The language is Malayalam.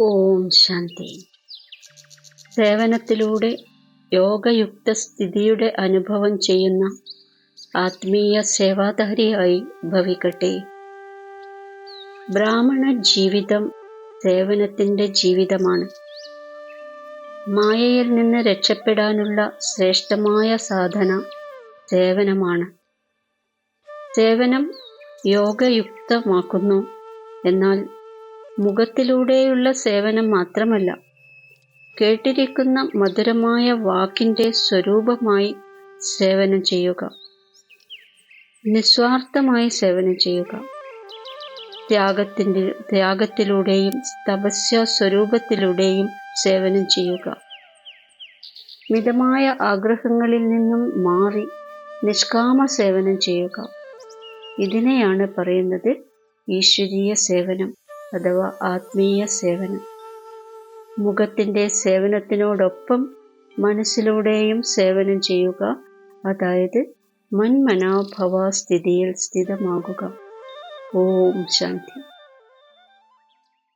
ഓം ശാന്തി. സേവനത്തിലൂടെ യോഗയുക്ത സ്ഥിതിയുടെ അനുഭവം ചെയ്യുന്ന ആത്മീയ സേവാധാരിയായി ഭവിക്കട്ടെ. ബ്രാഹ്മണ ജീവിതം സേവനത്തിന്റെ ജീവിതമാണ്. മായയിൽ നിന്ന് രക്ഷപ്പെടാനുള്ള ശ്രേഷ്ഠമായ സാധന സേവനമാണ്. സേവനം യോഗയുക്തമാക്കുന്നു. എന്നാൽ മുഖത്തിലൂടെയുള്ള സേവനം മാത്രമല്ല കേട്ടിരിക്കുന്ന മധുരമായ വാക്കിന്റെ സ്വരൂപമായി സേവനം ചെയ്യുക. നിസ്വാർത്ഥമായി സേവനം ചെയ്യുക. ത്യാഗത്തിന്റെ ത്യാഗത്തിലൂടെയും തപസ്യ സ്വരൂപത്തിലൂടെയും സേവനം ചെയ്യുക. മിതമായ ആഗ്രഹങ്ങളിൽ നിന്നും മാറി നിഷ്കാമ സേവനം ചെയ്യുക. ഇതിനെയാണ് പറയുന്നത് ഈശ്വരീയ സേവനം. അഥവാ ആത്മീയ സേവനം. മുഖത്തിന്റെ സേവനത്തിനോടൊപ്പം മനസ്സിലൂടെയും സേവനം ചെയ്യുക അതായത് മൻമനോഭവ സ്ഥിതിയിൽ സ്ഥിതമാകുക. ഓം ശാന്തി.